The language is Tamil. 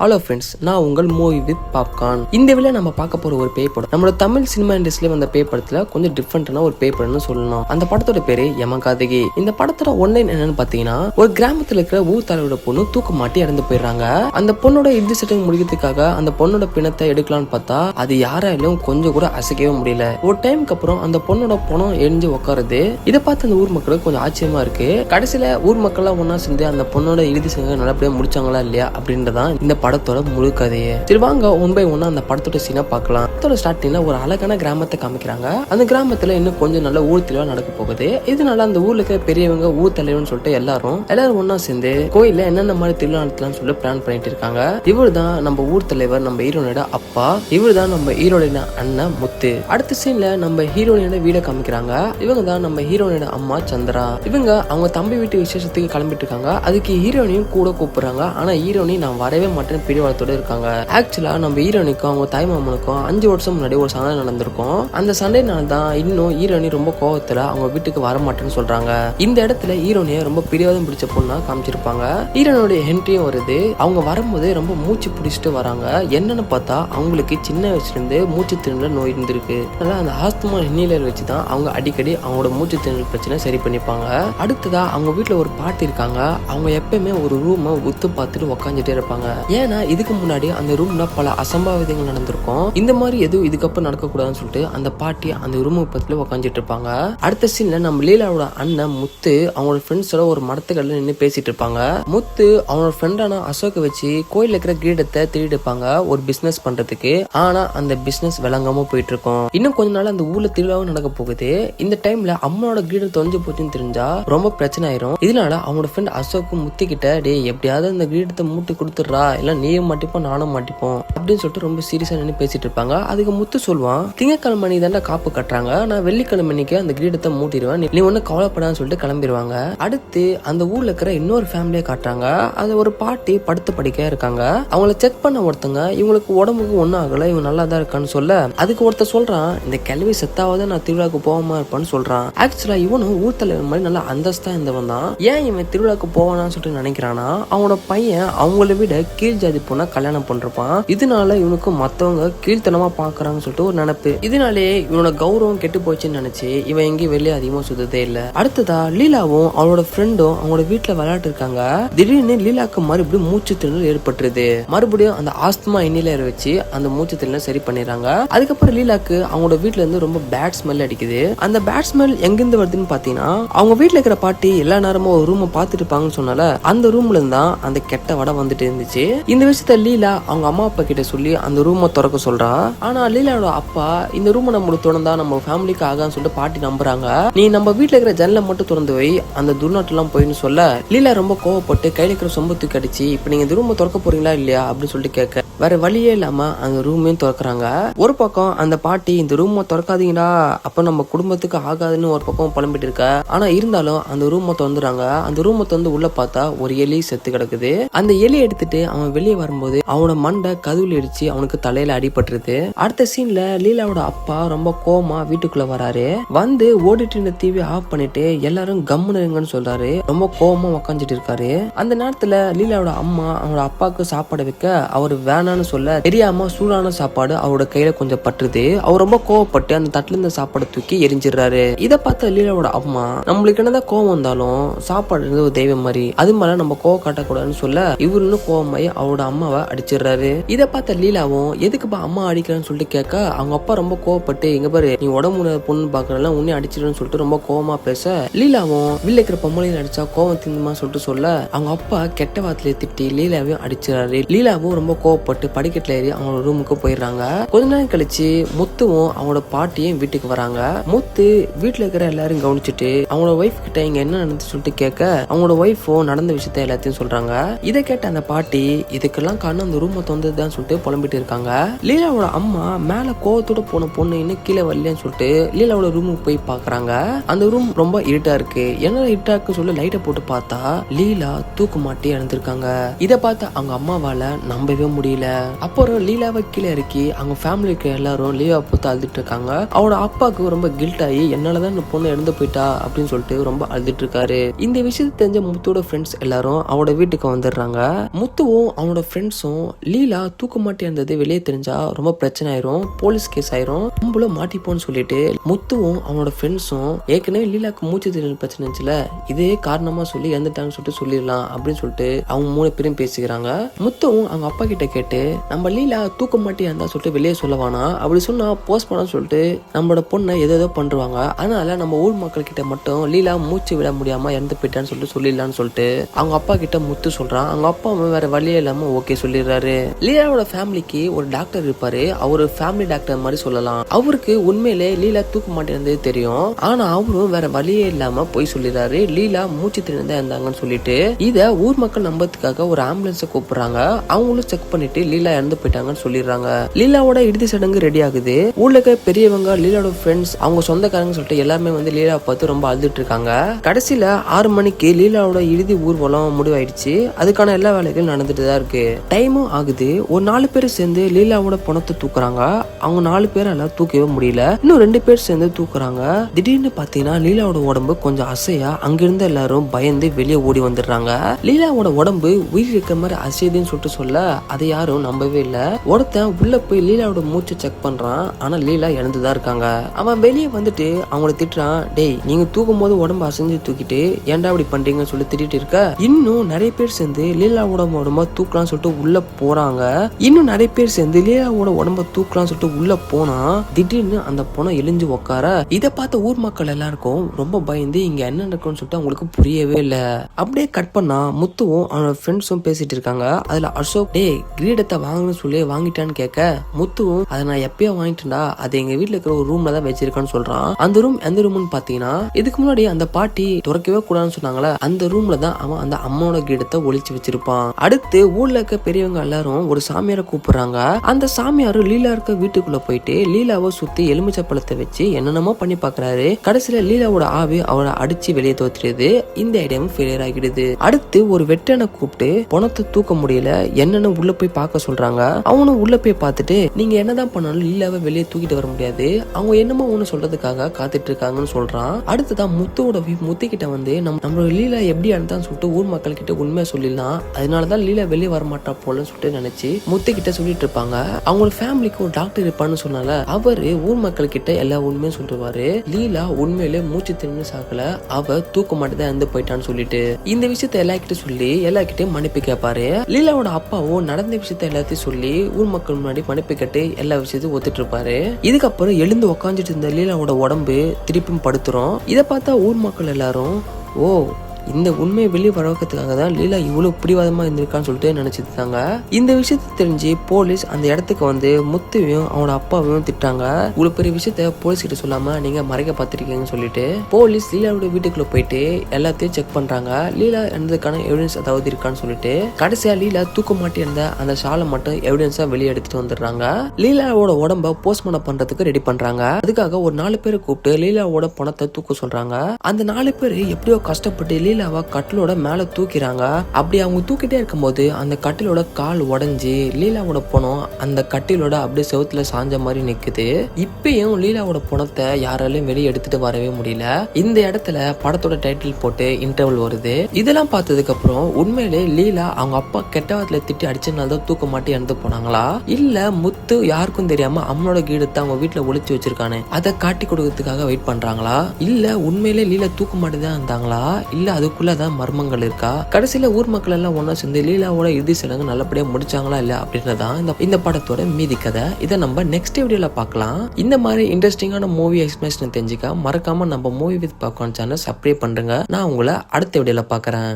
ஹலோ ஃப்ரெண்ட்ஸ் நான் உங்கள் மூவி வித் பாப்கார்ன் இந்த வேலை நம்ம பார்க்க போற ஒரு பேய் படம் நம்மளோட தமிழ் சினிமா இண்டஸ்ட்ரியில வந்த பேய் படத்துல கொஞ்சம் டிஃப்ரெண்டான ஒரு பேய் படம்னு சொல்லணும் அந்த படத்தோட பேரு யமகாதகி இந்த படத்தோட ஒன்லைன் என்னன்னு பாத்தீங்கன்னா ஒரு கிராமத்துல இருக்கிற ஊர் தலைவரோட பொண்ணு தூக்க மாட்டி இறந்து போயிடுறாங்க. அந்த பொண்ணோட இறுதி சட்டம் முடிக்கிறதுக்காக அந்த பொண்ணோட பிணத்தை எடுக்கலாம்னு பார்த்தா அது யாராலும் கொஞ்சம் கூட அசைக்கவே முடியல. ஒரு டைமுக்கு அப்புறம் அந்த பொண்ணோட பணம் எரிஞ்சு உட்காருது இதை பார்த்து அந்த ஊர் மக்களுக்கு கொஞ்சம் ஆச்சரியமா இருக்கு. கடைசியில ஊர் மக்கள்லாம் ஒன்னா சேர்ந்து அந்த பொண்ணோட இறுதி சடங்கு நல்லபடியா முடிச்சாங்களா இல்லையா அப்படின்றதான் இந்த படத்தோட முழு கதையை. சரி வாங்க ஒன் பை ஒன்னா அந்த படத்தோட சீனை பார்க்கலாம். படத்தோட ஸ்டார்டிங்ல ஒரு அழகான கிராமத்தை காமிக்கிறாங்க. அந்த கிராமத்துல இன்னும் கொஞ்சம் நல்ல ஊர் திருவிழா நடக்க போகுது. இதனால அந்த ஊர்ல இருக்கிற பெரியவங்க ஊர் தலைவர்னு சொல்லிட்டு எல்லாரும் எல்லாரும் ஒன்னா சேர்ந்து கோயில்ல என்னென்ன மாதிரி திருவிழா நடத்தலாம்னு சொல்லி பிளான் பண்ணிட்டு இருக்காங்க. இவர் தான் நம்ம ஊர் தலைவர் நம்ம ஹீரோனோட அப்பா. இவர் தான் நம்ம ஹீரோட அண்ணன் முத்து. அடுத்த சீன்ல நம்ம ஹீரோயினோட வீட காமிக்கிறாங்க. இவங்க தான் நம்ம ஹீரோனோட அம்மா சந்திரா. இவங்க அவங்க தம்பி வீட்டு விசேஷத்துக்கு கிளம்பிட்டு இருக்காங்க. அதுக்கு ஹீரோனையும் கூட கூப்பிடுறாங்க. ஆனா ஹீரோனி நான் வரவே மாட்டேன் மாட்டேன்னு பிடிவாளத்தோட இருக்காங்க. ஆக்சுவலா நம்ம ஹீரோனிக்கும் அவங்க தாய் மாமனுக்கும் அஞ்சு வருஷம் முன்னாடி ஒரு சண்டை நடந்திருக்கும். அந்த சண்டைனால தான் இன்னும் ஹீரோனி ரொம்ப கோவத்துல அவங்க வீட்டுக்கு வர மாட்டேன்னு சொல்றாங்க. இந்த இடத்துல ஹீரோனிய ரொம்ப பிடிவாதம் பிடிச்ச பொண்ணா காமிச்சிருப்பாங்க. ஹீரோனுடைய ஹென்ட்ரியும் வருது. அவங்க வரும்போது ரொம்ப மூச்சு பிடிச்சிட்டு வராங்க. என்னன்னு பார்த்தா அவங்களுக்கு சின்ன வயசுல இருந்து மூச்சு திணறல் நோய் இருந்திருக்கு. அதனால அந்த ஆஸ்துமா இன்னிலர் வச்சு தான் அவங்க அடிக்கடி அவங்களோட மூச்சு திணறல் பிரச்சனை சரி பண்ணிப்பாங்க. அடுத்ததா அவங்க வீட்டுல ஒரு பாட்டி இருக்காங்க. அவங்க எப்பயுமே ஒரு ரூமை உத்து பார்த்துட்டு உக்காந்துட்டே இருப்பாங்க. ஏன் ஏன்னா இதுக்கு முன்னாடி அந்த ரூம்ல பல அசம்பாவிதங்கள் நடந்திருக்கும். இந்த மாதிரி எதுவும் இதுக்கப்புறம் நடக்கக்கூடாதுன்னு சொல்லிட்டு அந்த பாட்டி அந்த ரூம் பக்கத்துல உக்காந்துட்டு இருப்பாங்க. அடுத்த சீன்ல நம்ம லீலாவோட அண்ணன் முத்து அவங்களோட ஃப்ரெண்ட்ஸோட ஒரு மரத்துக்கல்ல நின்று பேசிட்டு இருப்பாங்க. முத்து அவனோட ஃப்ரெண்டான அசோக்கை வச்சு கோயில்ல இருக்கிற கிரீடத்தை திருடிப்பாங்க ஒரு பிசினஸ் பண்றதுக்கு. ஆனா அந்த பிசினஸ் விளங்காம போயிட்டு இருக்கும் இன்னும் கொஞ்ச நாள் அந்த ஊர்ல திருவிழாவும் நடக்க போகுது. இந்த டைம்ல அம்மாவோட கிரீடம் தொலைஞ்சு போச்சுன்னு தெரிஞ்சா ரொம்ப பிரச்சனை ஆயிரும். இதனால அவனோட ஃப்ரெண்ட் அசோக்கும் முத்து கிட்ட டே எப்படியாவது அந்த கிரீடத்தை மூட்டு கொடுத்துடுறா இல்ல நீயும் மாட்டிப்போம் நானும் மாட்டிப்போம் அப்படின்னு சொல்லிட்டு ரொம்ப சீரியஸா நின்று பேசிட்டு இருப்பாங்க. அதுக்கு முத்து சொல்லுவான் திங்கக்கிழமை நீ தாண்டா காப்பு கட்டுறாங்க. நான் வெள்ளிக்கிழமை அந்த கிரீடத்தை மூட்டிடுவேன். நீ- நீ ஒன்னும் கவலைப்படான்னு சொல்லிட்டு கிளம்பிடுவாங்க. அடுத்து அந்த ஊர்ல இருக்கிற இன்னொரு ஃபேமிலியை காட்டுறாங்க. அது ஒரு பாட்டி படுத்து படிக்க இருக்காங்க. அவங்கள செக் பண்ண ஒருத்தங்க இவங்களுக்கு உடம்புக்கு ஒன்றும் ஆகல இவங்க நல்லா தான் இருக்கான்னு சொல்ல. அதுக்கு ஒருத்தர் சொல்றான் இந்த கிழவி செத்தாவது நான் திருவிழாக்கு போகாம இருப்பான்னு சொல்றான். ஆக்சுவலா இவனும் ஊர் தலைவர் மாதிரி நல்லா அந்தஸ்தா இருந்தவன் தான் ஏன் இவன் திருவிழாக்கு போவானான்னு சொல்லிட்டு நினைக்கிறானா? அவனோட பையன் அவங்கள விட கீழ் ஜாதி பொண்ணை கல்யாணம் பண்றான் இதனால இவனுக்கு மத்தவங்க கீழ்த்தனமா பாக்குறாங்கன்னு சொல்லிட்டு ஒரு நினைப்பு. இதனாலேயே இவனோட கௌரவம் கெட்டு போச்சுன்னு நினைச்சு இவன் எங்கேயும் வெளியே அதிகமா சுத்ததே இல்ல. அடுத்ததா லீலாவும் அவளோட ஃப்ரெண்டும் அவங்களோட வீட்டுல விளையாட்டு இருக்காங்க திடீர்னு லீலாக்கு மறுபடியும் மூச்சு திணறல் ஏற்பட்டுருது. மறுபடியும் அந்த ஆஸ்துமா எண்ணிலையர் வச்சு அந்த மூச்சு திணறல் சரி பண்ணிடுறாங்க. அதுக்கப்புறம் லீலாக்கு அவங்களோட வீட்ல இருந்து ரொம்ப பேட் ஸ்மெல் அடிக்குது. அந்த பேட் ஸ்மெல் எங்கிருந்து வருதுன்னு பாத்தீங்கன்னா அவங்க வீட்டுல இருக்கிற பாட்டி எல்லா நேரமும் ஒரு ரூமை பார்த்துட்டு இருப்பாங்கன்னு சொன்னால அந்த ரூம்ல இருந்து அந்த கெட்ட வடை வந்துட்டு இருந்துச்சு. இந்த விஷயத்த லீலா அவங்க அம்மா அப்பா கிட்ட சொல்லி அந்த ரூமை திறக்க சொல்றா. ஆனா லீலாவோட அப்பா இந்த ரூமை நம்மளுக்கு திறந்தா நம்ம ஃபேமிலிக்கு ஆகான்னு சொல்லிட்டு பாட்டி நம்புறாங்க. நீ நம்ம வீட்டுல இருக்கிற ஜன்னலை மட்டும் திறந்து வை அந்த துர்நாட்டெல்லாம் போயின்னு சொல்ல லீலா ரொம்ப கோவப்பட்டு கையில இருக்கிற சொம்பு தூக்கி அடிச்சு இப்ப நீங்க இந்த ரூமை திறக்க போறீங்களா இல்லையா அப்படின்னு சொல்லிட்டு கேட்க. வேற வழியே இல்லாம அந்த ரூமையும் திறக்கறாங்க. ஒரு பக்கம் அந்த பாட்டி இந்த ரூமை திறக்காதீங்கடா. அப்ப நம்ம குடும்பத்துக்கு ஆகாதுன்னு ஒரு பக்கம் புலம்பிட்டு இருக்க. ஆனா இருந்தாலும் அந்த ரூமை திறந்துறாங்க. அந்த ரூமை திறந்து உள்ள பார்த்தா ஒரு எலி செத்து கிடக்குது. அந்த எலி எடுத்துட்டு அவன் வெளியே வரும்போது அவனோட மண்டை கதுவில் இடிச்சு அவனுக்கு தலையில அடிபட்டுருது. அடுத்த சீன்ல லீலாவோட அப்பா ரொம்ப கோமா வீட்டுக்குள்ள வராரு. வந்து ஓடிட்டு இருந்த டிவி ஆஃப் பண்ணிட்டு எல்லாரும் கம்முன்னு இருங்கன்னு சொல்றாரு. ரொம்ப கோவமா உக்காந்துட்டு இருக்காரு. அந்த நேரத்துல லீலாவோட அம்மா அவனோட அப்பாவுக்கு சாப்பாடு வைக்க அவர் வேணான்னு சொல்ல தெரியாம சூடான சாப்பாடு அவரோட கையில கொஞ்சம் பட்டுருது அவர் ரொம்ப கோவப்பட்டு அந்த தட்டுல இருந்த சாப்பாடை தூக்கி எரிஞ்சிடுறாரு. இதை பார்த்த லீலாவோட அம்மா நம்மளுக்கு என்னதான் கோவம் வந்தாலும் சாப்பாடு இருந்து ஒரு தெய்வம் மாதிரி அது மேல நம்ம கோவம் காட்டக்கூடாதுன்னு சொல்ல இவரு இன்னும் கோவமாயி அவரோட அம்மாவை அடிச்சிடுறாரு. இதை பார்த்த லீலாவும் எதுக்குப்பா அம்மா அடிக்கிறேன்னு சொல்லிட்டு கேட்க அவங்க அப்பா ரொம்ப கோவப்பட்டு எங்க பாரு நீ உடம்பு பொண்ணு பாக்குறதுல உன்னே அடிச்சிடுன்னு சொல்லிட்டு ரொம்ப கோவமா பேச லீலாவும் வீட்டுல இருக்கிற பொம்பளையும் அடிச்சா கோவம் திங்குமா சொல்லிட்டு சொல்ல அவங்க அப்பா கெட்ட வார்த்தையில திட்டி லீலாவையும் அடிச்சிடறாரு. லீலாவும் ரொம்ப கோவப்பட்டு படிக்கட்டில் ஏறி அவங்களோட ரூமுக்கு போயிடுறாங்க. கொஞ்ச நேரம் கழிச்சு முத்துவும் அவங்களோட பாட்டியும் வீட்டுக்கு வராங்க. முத்து வீட்டுல இருக்கிற எல்லாரும் கவனிச்சுட்டு அவங்களோட ஒய்ஃப் கிட்ட இங்க என்ன நடந்து சொல்லிட்டு கேட்க அவங்களோட ஒய்ஃபும் நடந்த விஷயத்த எல்லாத்தையும் சொல்றாங்க. இதை கேட்ட அந்த பாட்டி இதுக்கெல்லாம் காரணம் அந்த ரூமை தொந்ததுதான் சொல்லிட்டு புலம்பிட்டு இருக்காங்க. லீலாவோட அம்மா மேல கோவத்தோட போன பொண்ணு இன்னும் கீழே வரலன்னு சொல்லிட்டு லீலாவோட ரூமுக்கு போய் பாக்குறாங்க. அந்த ரூம் ரொம்ப இருட்டா இருக்கு. என்ன இருட்டா இருக்கு சொல்லி லைட்டை போட்டு பார்த்தா லீலா தூக்கு மாட்டி இறந்துருக்காங்க இதை பார்த்து அவங்க அம்மாவால நம்பவே முடியல. முடியல அப்புறம் லீலாவை கீழே இறக்கி அவங்க ஃபேமிலிக்கு எல்லாரும் லீவா பார்த்து அழுதுட்டு இருக்காங்க. அவரோட அப்பாவுக்கு ரொம்ப கில்ட் ஆகி என்னாலதான் இந்த பொண்ணு இறந்து போயிட்டா? அப்படின்னு சொல்லிட்டு ரொம்ப அழுதுட்டு இருக்காரு. இந்த விஷயத்தை தெரிஞ்ச முத்தோட ஃப்ரெண்ட்ஸ் எல்லாரும் அவரோட வீட்டுக்கு வந்துடுறாங்க. முத்துவும் அவனோட ஃப்ரெண்ட்ஸும் லீலா தூக்க மாட்டே இருந்தது வெளியே தெரிஞ்சா ரொம்ப பிரச்சனை ஆயிரும். போலீஸ் கேஸ் ஆயிரும். நம்மள மாட்டிப்போன்னு சொல்லிட்டு முத்துவும் அவனோட ஃப்ரெண்ட்ஸும் ஏற்கனவே லீலாக்கு மூச்சு திணறல் பிரச்சனை இருந்துச்சுல இதே காரணமா சொல்லி இறந்துட்டாங்கன்னு சொல்லிட்டு சொல்லிடலாம் அப்படின்னு சொல்லிட்டு அவங்க மூணு பேரும் பேசிக்கிறாங்க. முத்துவும் அவங்க அப்பா கிட்ட கேட்டு நம்ம லீலா தூக்க மாட்டே இருந்தா சொல்லிட்டு வெளியே சொல்லவானா? அப்படி சொன்னா போஸ்ட் பண்ண சொல்லிட்டு நம்மளோட பொண்ணை எதோ ஏதோ பண்றாங்க. அதனால நம்ம ஊர் மக்கள் கிட்ட மட்டும் லீலா மூச்சு விட முடியாம இறந்து போயிட்டான்னு சொல்லிட்டு சொல்லிடலாம்னு சொல்லிட்டு அவங்க அப்பா கிட்ட முத்து சொல்றான். அவங்க அப்பா அம்மா வேற வழியே இல்லாம ஓகே சொல்லிடுறாரு. லீலாவோட ஃபேமிலிக்கு ஒரு டாக்டர் இருப்பாரு. அவரு ஃபேமிலி டாக்டர் மாதிரி சொல்லலாம். அவருக்கு உண்மையிலே லீலா தூக்க மாட்டேன்றது தெரியும். ஆனா அவரும் வேற வழியே இல்லாம போய் சொல்லிடுறாரு. லீலா மூச்சு திறந்தா இருந்தாங்கன்னு சொல்லிட்டு இத ஊர் மக்கள் நம்பத்துக்காக ஒரு ஆம்புலன்ஸை கூப்பிடுறாங்க. அவங்களும் செக் பண்ணிட்டு லீலா இறந்து போயிட்டாங்கன்னு சொல்லிடுறாங்க. லீலாவோட இறுதி சடங்கு ரெடி ஆகுது. ஊர்ல இருக்க பெரியவங்க லீலாவோட ஃப்ரெண்ட்ஸ் அவங்க சொந்தக்காரங்க சொல்லிட்டு எல்லாமே வந்து லீலா பார்த்து ரொம்ப அழுதுட்டு இருக்காங்க. கடைசியில ஆறு மணிக்கு லீலாவோட இறுதி ஊர்வலம் முடிவாயிடுச்சு. அதுக்கான எல்லா வேலைகளும் நடந்துட்டு தான் இருக்கு. டைமும் ஆகுது. ஒரு நாலு பேர் சேர்ந்து லீலாவோட பணத்தை தூக்குறாங்க. அவங்க நாலு பேரால தூக்கவே முடியல. இன்னும் ரெண்டு பேர் சேர்ந்து தூக்குறாங்க. திடீர்னு பாத்தீங்கன்னா லீலாவோட உடம்பு கொஞ்சம் அசையா அங்கிருந்து எல்லாரும் பயந்து வெளியே ஓடி வந்துடுறாங்க. லீலாவோட உடம்பு உயிர் இருக்க மாதிரி அசையுதுன்னு சொல்லிட்டு சொல்ல அதை யாரும் நம்பவே இல்ல. ஒருத்தன் உள்ள போய் லீலாவோட மூச்சை செக் பண்றான். ஆனா லீலா இறந்துதான் இருக்காங்க. அவன் வெளியே வந்துட்டு அவங்கள திட்டுறான். டேய் நீங்க தூக்கும் போது உடம்பு அசைஞ்சு தூக்கிட்டு ஏன்டா அப்படி பண்றீங்கன்னு சொல்லி திட்டிட்டு இருக்க? இன்னும் நிறைய பேர் சேர்ந்து லீலாவோட உடம்ப தூக்கலாம் சொல்லிட்டு உள்ள போறாங்க. இன்னும் நிறைய பேர் சேர்ந்து லீலாவோட உடம்ப தூக்கலாம் சொல்லிட்டு உள்ள போனா திடீர்னு அந்த பொணம் எழிஞ்சு உக்கார இதை பார்த்த ஊர் மக்கள் எல்லாருக்கும் ரொம்ப பயந்து இங்க என்ன நடக்கும்னு சொல்லிட்டு அவங்களுக்கு புரியவே இல்ல. அப்படியே கட் பண்ணா முத்துவும் அவனோட ஃப்ரெண்ட்ஸும் பேசிட்டு இருக்காங்க. அதுல அசோக் டே கிரீடத்தை வாங்கணும்னு சொல்லி வாங்கிட்டான்னு கேட்க முத்துவும் அதை நான் எப்பயோ வாங்கிட்டேன்டா அது எங்க வீட்டுல இருக்கிற ஒரு ரூம்ல தான் வச்சிருக்கான்னு சொல்றான். அந்த ரூம் எந்த ரூம்னு பாத்தீங்கன்னா இதுக்கு முன்னாடி அந்த பாட்டி துறக்கவே கூடாதுன்னு சொன்னாங்களே அந்த ரூம்ல தான் அவன் அந்த அம்மாவோட கிரீடத்தை ஒழிச்சு வச்சிருப்பான். அடுத்து ஊர்ல இருக்க பெரியவங்க எல்லாரும் ஒரு சாமியாரை கூப்பிடுறாங்க. அந்த சாமியார் லீலா இருக்க வீட்டுக்குள்ள போயிட்டு லீலாவை சுத்தி எலுமிச்சை பழத்தை வச்சு என்னென்னமோ பண்ணி பாக்குறாரு. கடைசியில லீலாவோட ஆவி அவளை அடிச்சு வெளியே தோத்துறது இந்த ஐடியாவும் ஃபெயிலியர் ஆகிடுது. அடுத்து ஒரு வெட்டனை கூப்பிட்டு பணத்தை தூக்க முடியல என்னன்னு உள்ள போய் பார்க்க சொல்றாங்க. அவனும் உள்ள போய் பார்த்துட்டு நீங்க என்னதான் பண்ணாலும் லீலாவை வெளியே தூக்கிட்டு வர முடியாது. அவங்க என்னமோ ஒண்ணு சொல்றதுக்காக காத்துட்டு இருக்காங்கன்னு சொல்றான். அடுத்ததான் முத்துவோட முத்து கிட்ட வந்து நம்ம நம்மளோட லீலா எப்படி அனுதான் சொல்லிட்டு ஊர் மக்கள் கிட்ட உண்மையை சொல்லிடலாம். அதனாலதான் லீலா வெளியே வர மாட்டா போலன்னு சொல்லிட்டு நினைச்சு முத்து கிட்ட சொல்லிட்டு இருப்பாங்க. அவங்களோட ஃபேமிலிக்கு ஒரு டாக்டர் இருப்பான்னு சொன்னால அவரு ஊர் மக்கள் கிட்ட எல்லா உண்மையும் சொல்லுவாரு லீலா உண்மையிலே மூச்சு தின்னு சாக்கல அவ தூக்க மாட்டே இருந்து போயிட்டான்னு சொல்லிட்டு இந்த விஷயத்த எல்லார்கிட்ட சொல்லி எல்லார்கிட்டயும் மன்னிப்பு கேட்பாரு லீலாவோட அப்பாவும் நடந்த விஷயத்த எல்லாத்தையும் சொல்லி ஊர் மக்கள் முன்னாடி மன்னிப்பு கேட்டு எல்லா விஷயத்தையும் ஒத்துட்டு இருப்பாரு இதுக்கப்புறம் எழுந்து உக்காந்துட்டு இருந்த லீலாவோட உடம்பு திருப்பியும் படுத்துரும். இதை பார்த்தா ஊர் மக்கள் எல்லாரும் ஓ இந்த உண்மையை வெளியே வரவக்கிறதுக்காக தான் லீலா இவ்வளவு பிடிவாதமா இருந்திருக்கான்னு சொல்லிட்டு நினைச்சிட்டு இருக்காங்க இந்த விஷயத்தை தெரிஞ்சு போலீஸ் அந்த இடத்துக்கு வந்து முத்துவையும் அவனோட அப்பாவையும் திட்டாங்க. இவ்வளவு பெரிய விஷயத்த போலீஸ் கிட்ட சொல்லாம நீங்க மறைக்க பார்த்துருக்கீங்கன்னு சொல்லிட்டு போலீஸ் லீலாவோட வீட்டுக்குள்ள போயிட்டு எல்லாத்தையும் செக் பண்றாங்க. லீலா இருந்ததுக்கான எவிடன்ஸ் அதாவது இருக்கான்னு சொல்லிட்டு கடைசியா லீலா தூக்க மாட்டி இருந்த அந்த ஷாலை மட்டும் எவிடன்ஸா வெளியே எடுத்துட்டு வந்துடுறாங்க. லீலாவோட உடம்ப போஸ்ட்மார்ட்டம் பண்றதுக்கு ரெடி பண்றாங்க. அதுக்காக ஒரு நாலு பேரை கூப்பிட்டு லீலாவோட பணத்தை தூக்க சொல்றாங்க. அந்த நாலு பேர் எப்படியோ கஷ்டப்பட்டு லீலாவை கட்டிலோட மேல தூக்கிறாங்க. அப்படி அவங்க தூக்கிட்டே இருக்கும்போது அந்த கட்டிலோட கால் உடஞ்சி லீலாவோட பணம் அந்த கட்டிலோட அப்படியே செவுத்துல சாஞ்ச மாதிரி நிக்குது. இப்பயும் லீலாவோட பணத்தை யாராலையும் வெளியே எடுத்துட்டு வரவே முடியல. இந்த இடத்துல படத்தோட டைட்டில் போட்டு இன்டர்வல் வருது. இதெல்லாம் பார்த்ததுக்கு அப்புறம் உண்மையிலே லீலா அவங்க அப்பா கெட்டவத்துல திட்டி அடிச்சதுனால தான் தூக்க மாட்டி இறந்து போனாங்களா? இல்ல முத்து யாருக்கும் தெரியாம அம்மனோட கீடத்தை அவங்க வீட்டுல ஒளிச்சு வச்சிருக்கானே. அதை காட்டி கொடுக்கறதுக்காக வெயிட் பண்றாங்களா? இல்ல உண்மையிலே லீலா தூக்க மாட்டி தான் இருந்தாங்களா? இல்ல அதுக்குள்ளதான் மர்மங்கள் இருக்கா? கடைசியில ஊர் மக்கள் எல்லாம் ஒண்ணா சேர்ந்து லீலாவோட இறுதி சடங்கு நல்லபடியா முடிச்சாங்களா இல்ல அப்படின்றதான் இந்த இந்த படத்தோட மீதி கதை. இதை நம்ம நெக்ஸ்ட் வீடியோல பார்க்கலாம். இந்த மாதிரி இன்ட்ரெஸ்டிங்கான மூவி எக்ஸ்பிளேஷன் தெரிஞ்சுக்க மறக்காம நம்ம movie with popcorn channel subscribe பண்ணுங்க நான் உங்களை அடுத்த வீடியோல பார்க்கறேன்.